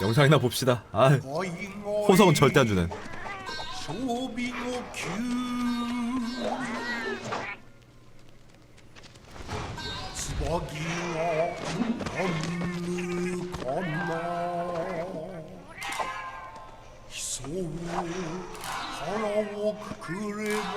영상이나 봅시다. 아, 호석은 절대 안 주네. 수박이와 나무 건너 희소우 하나워 그래봐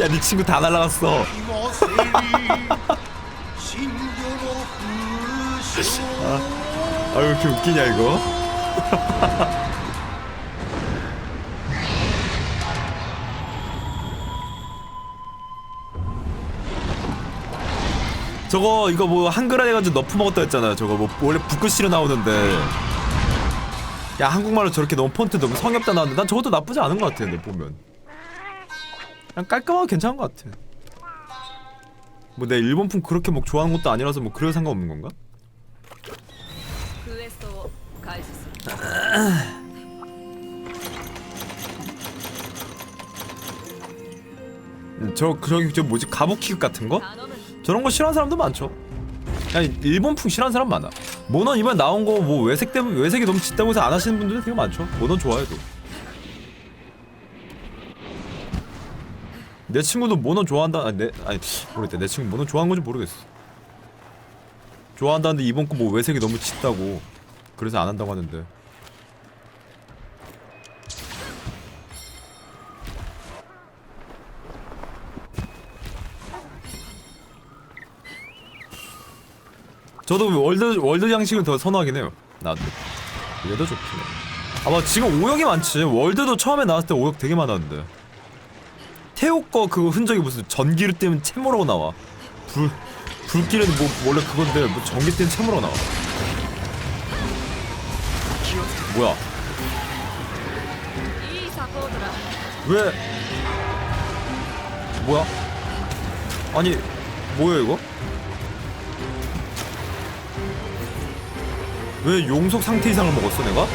야, 네 친구 다 날라갔어. 아, 왜 이렇게 웃기냐 이거? 저거 이거 뭐 한글화 해가지고 너프 먹었다 했잖아요. 저거 뭐 원래 붓글씨로 나오는데. 야 한국말로 저렇게 너무 폰트 너무 성엽다 나왔는데 난 저것도 나쁘지 않은 것 같아. 내 보면. 그냥 깔끔하고 괜찮은 것 같아. 뭐 내 일본풍 그렇게 뭐 좋아하는 것도 아니라서 뭐 그럴 상관없는 건가? 저 저기 저 뭐지 가부키급 같은 거? 저런 거 싫어하는 사람도 많죠. 아니 일본풍 싫어하는 사람 많아. 모넌 이번 나온 거 뭐 외색 때문에 외색이 너무 짙다고 해서 안 하시는 분들이 되게 많죠. 모넌 좋아해도. 내 친구도 모넌 좋아한다. 아니 내 아니 모르겠다. 내 친구 모넌 좋아하는 건지 모르겠어. 좋아한다는데 이번 거 뭐 외색이 너무 짙다고 그래서 안 한다고 하는데. 저도 월드 월드 양식을 더 선호하긴 해요. 나도 얘도 좋긴 해. 아마 지금 오역이 많지. 월드도 처음에 나왔을 때 오역 되게 많았는데. 태호 거그 흔적이 무슨 전기를 떼면 채모로 나와. 불 불길은 뭐 원래 그건데 뭐 전기 떼면 채모로 나와. 뭐야? 왜? 뭐야? 아니 뭐야 이거? 왜 용속 상태 이상을 먹었어 내가?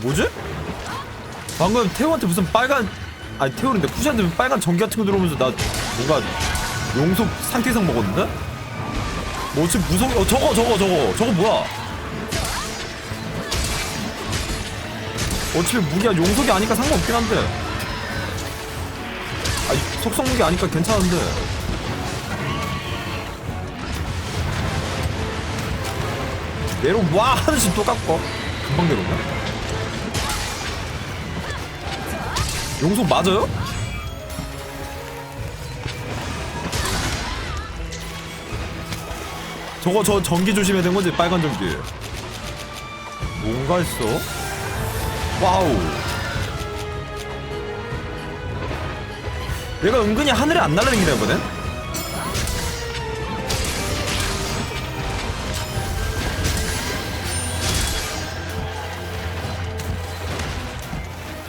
뭐지? 방금 태호한테 무슨 빨간 아니 태호인데 쿠시한테 빨간 전기 같은 거 들어오면서 나 뭔가 용속 상태 이상 먹었는데? 뭐 어차피 무성 어 저거 저거 저거 저거 뭐야 어차피 무기가 용속이 아니까 상관없긴 한데 속성 무기 아니까 괜찮은데. 내려 와 하나씩 똑같고. 금방 내려오냐 용속 맞아요? 저거 저 전기 조심해야 되는 거지? 빨간 전기. 뭔가 있어? 와우 얘가 은근히 하늘에 안 날아다니네 이번엔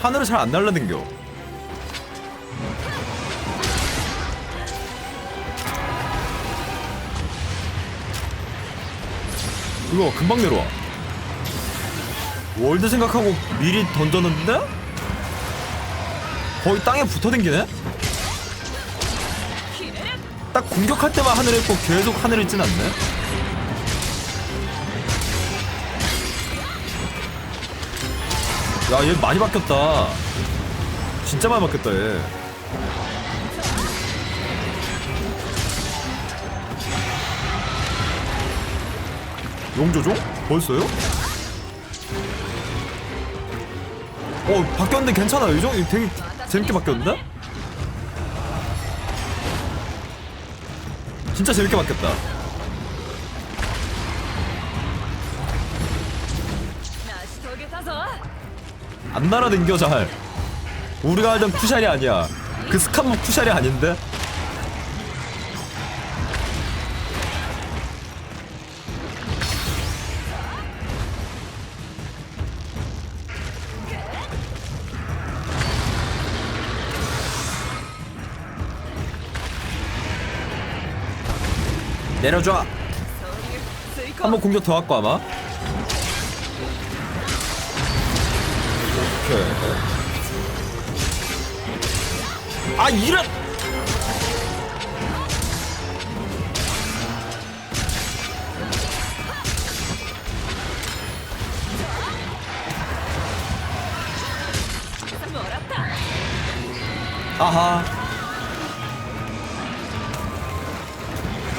하늘을 잘 안 날아다녀 이거 금방 내려와 월드 생각하고 미리 던졌는데? 거의 땅에 붙어 댕기네? 딱 공격할 때만 하늘에 있고 계속 하늘에 있진 않네 야얘 많이 바뀌었다 진짜 많이 바뀌었다 얘 용조종? 벌써요? 어 바뀌었는데 괜찮아요 이 정도 되게 재밌게 바뀌었는데? 진짜 재밌게 바뀌었다. 안 날아댕겨 잘 우리가 알던 쿠샬이 아니야. 그 스칸목 쿠샬이 아닌데? 내려줘. 한 번 공격 더 할거 아마 오케이. 아 이런! 아하.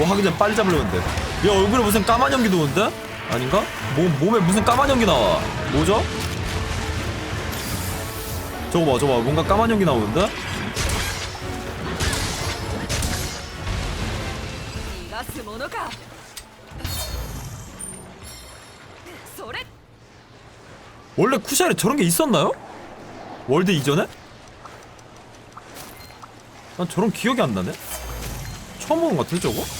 뭐 하기 전에 빨리 잡으려면 돼야 얼굴에 무슨 까만 연기 도는데? 아닌가? 몸, 몸에 무슨 까만 연기 나와 뭐죠? 저거 봐 저거 봐 뭔가 까만 연기 나오는데? 원래 쿠샤리 저런 게 있었나요? 월드 이전에? 난 저런 기억이 안 나네? 처음 보는 것 같아 저거?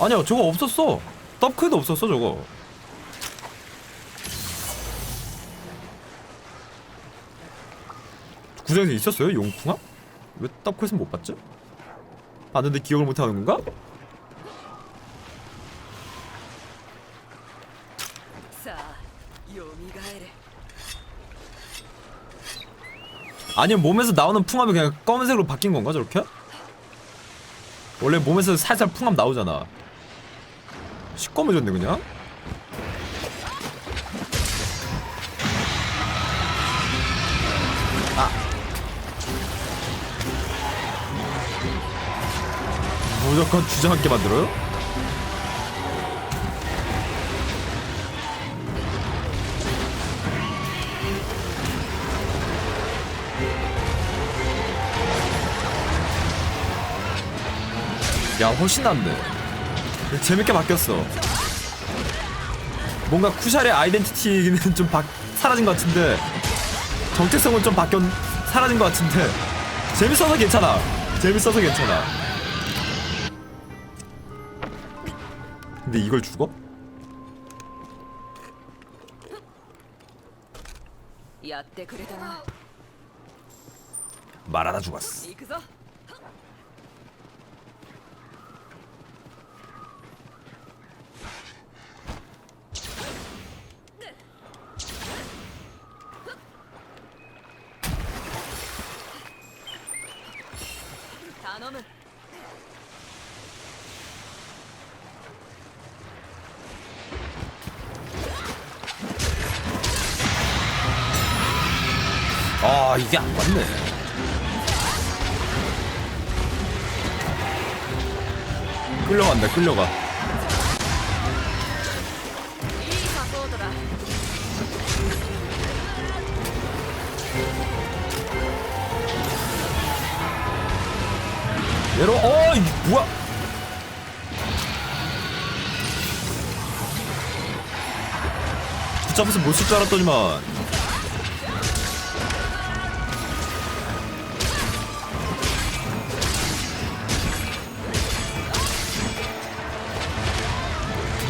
아니야 저거 없었어 더크도 없었어 저거 구장에 있었어요? 용풍아? 왜 더크에서는 못 봤지? 봤는데 기억을 못하는 건가? 아니면 몸에서 나오는 풍압이 그냥 검은색으로 바뀐 건가 저렇게? 원래 몸에서 살살 풍압 나오잖아 시꺼매졌네 그냥? 아. 무조건 주저앉게 만들어요? 야 훨씬 낫네 재밌게 바뀌었어. 뭔가 쿠샬의 아이덴티티는 좀 바, 사라진 것 같은데 정체성은 좀 바뀌었 사라진 것 같은데 재밌어서 괜찮아. 재밌어서 괜찮아. 근데 이걸 죽어? 말하다 죽었어. 이게 안 맞네. 끌려간다, 끌려가. 내려, 어, 이 뭐야? 붙잡아서 못쓸줄 알았더니만.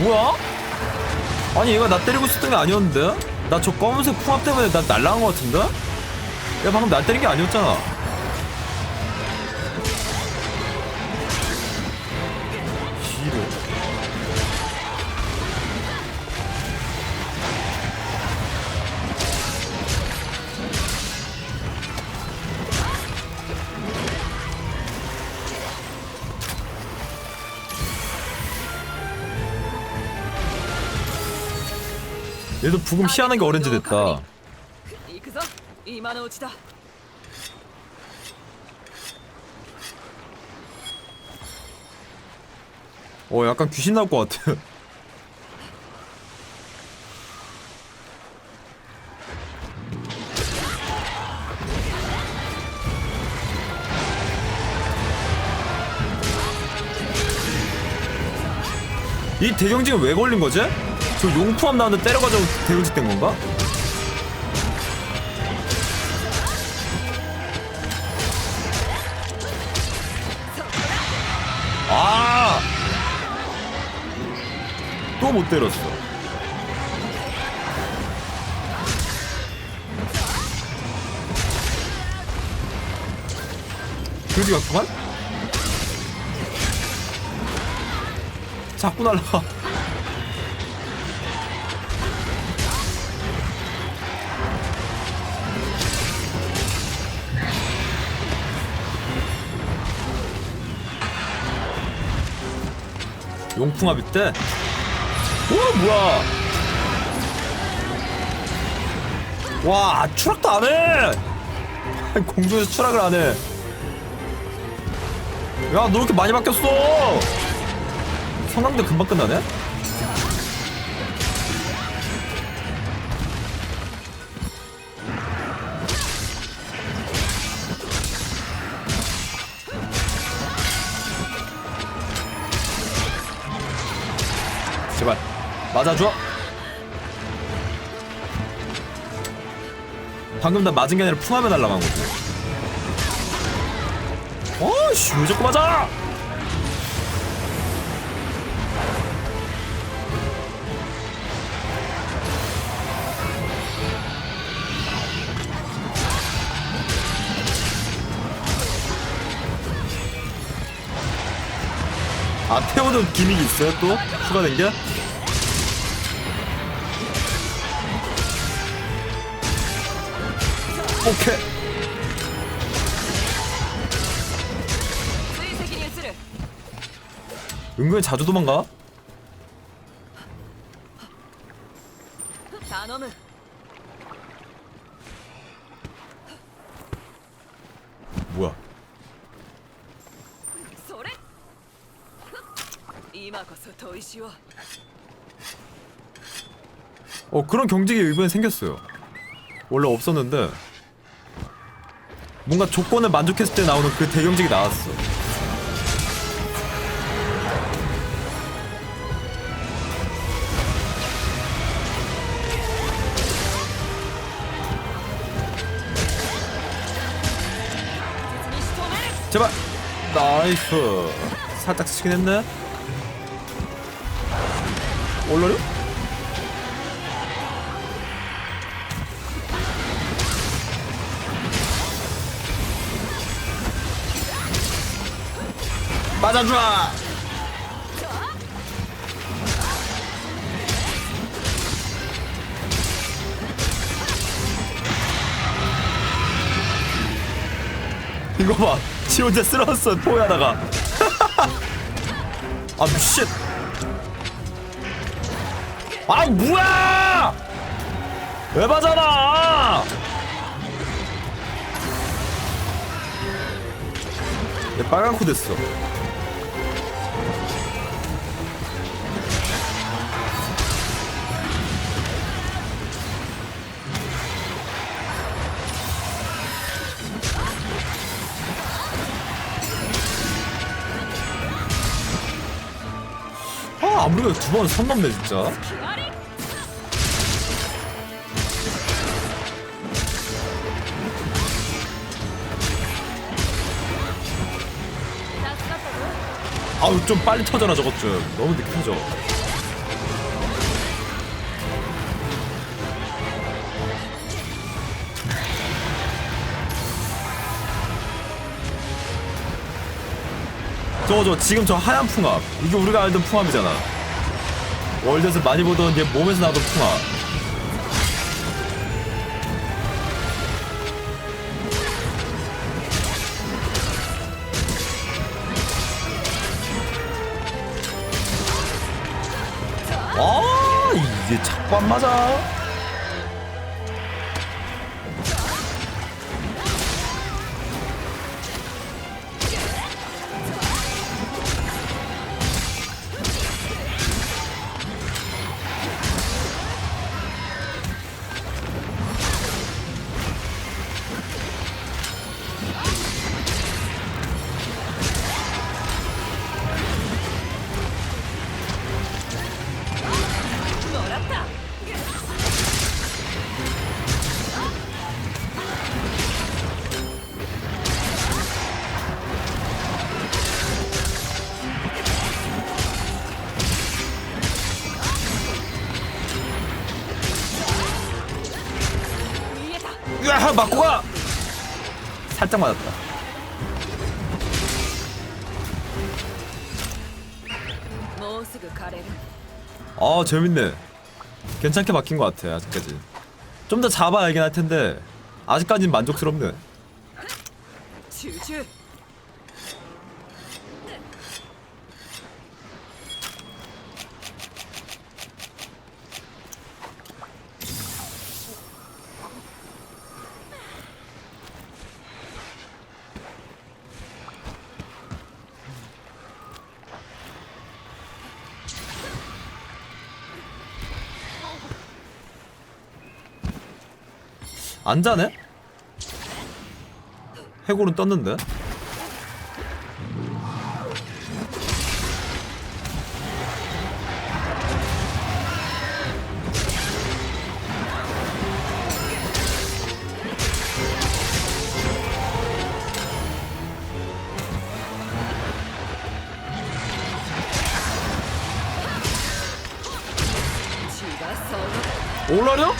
뭐야? 아니 얘가 나 때리고 있었던 게 아니었는데? 나 저 검은색 풍압 때문에 나 날라간 것 같은데? 야 방금 나 때린 게 아니었잖아 얘도 부금 희한하게 오렌지 됐다 行くぞ。今のうちだ。 어 약간 귀신 나올 것 같아 이 대경직은 왜 걸린 거지? 저 용포함 나왔는데 때려가지고 대경직 된 건가? 아! 또 못 때렸어. 그지 같구만? 자꾸 날라가. 용풍압 이때? 오 뭐야 와 추락도 안해 아니, 공중에서 추락을 안 해 야너 이렇게 많이 바뀌었어 성강대 금방 끝나네? 맞아줘 방금 나 맞은 게 아니라 풍하면 날라간 거지 어씨 왜 자꾸 맞아 아 태우는 기믹이 있어요 또? 추가된 게? 오케이. 은근 자주 도망가. 뭐야? 어 그런 경직이 이번에 생겼어요. 원래 없었는데 뭔가 조건을 만족했을 때 나오는 그 대경직이 나왔어. 제발! 나이스. 살짝 스치긴 했네. 올라려? 맞아줘! 이거 봐, 지 혼자 쓰러졌어 포위하다가. 아 미친. 아 뭐야! 왜 맞아나? 얘 빨간 코 됐어. 아무래도 두 번 선 넘네 진짜. 아우 좀 빨리 터져라 저것 좀. 너무 늦게 터져. 저거 저 지금 저 하얀 풍압. 이게 우리가 알던 풍압이잖아. 월드에서 많이 보던 얘 몸에서 나던 풍압. 아 이게 안 맞아 아 맞고 가! 살짝 맞았다. 아 재밌네. 괜찮게 막힌 것 같아 아직까지. 좀 더 잡아야긴 할 텐데. 아직까진 만족스럽네. 안 자네? 해골은 떴는데? 올라려?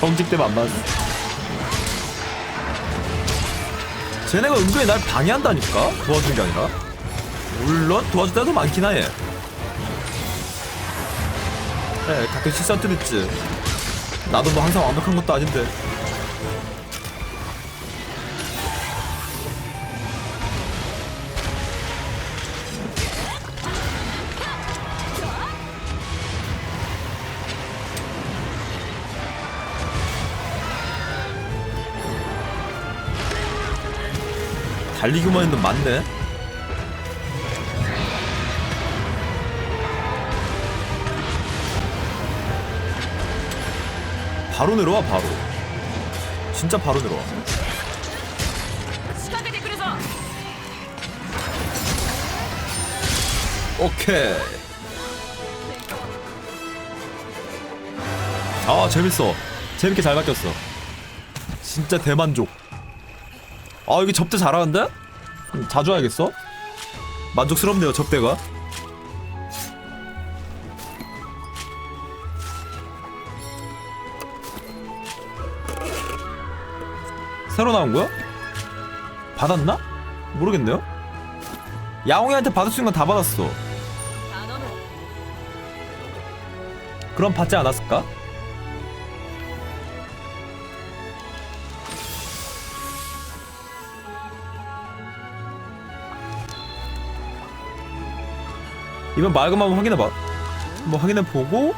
경직 때문에 안 맞았어. 쟤네가 은근히 날 방해한다니까? 도와준 게 아니라. 물론 도와줄 때도 많긴 해. 그래, 가끔 때도 있지. 나도 뭐 항상 완벽한 것도 아닌데. 달리기만 했는데 맞네. 바로 내려와 바로. 진짜 바로 내려와. 오케이. 아 재밌어. 재밌게 잘 바뀌었어. 진짜 대만족. 아 여기 접대 잘하는데? 음, 자주 해야겠어? 만족스럽네요 접대가. 새로 나온 거야? 받았나? 모르겠네요. 야옹이한테 받을 수 있는 건 다 받았어. 그럼 받지 않았을까? 이번 마그마 한번 확인해봐. 한번 확인해보고.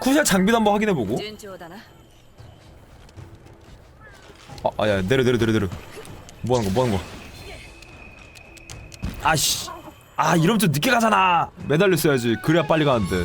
쿠샤 장비도 한번 확인해보고. 아, 아야 내려 내려 내려 내려. 뭐하는거 뭐하는거? 아씨. 아 이러면 좀 늦게 가잖아. 매달렸어야지. 그래야 빨리 가는데.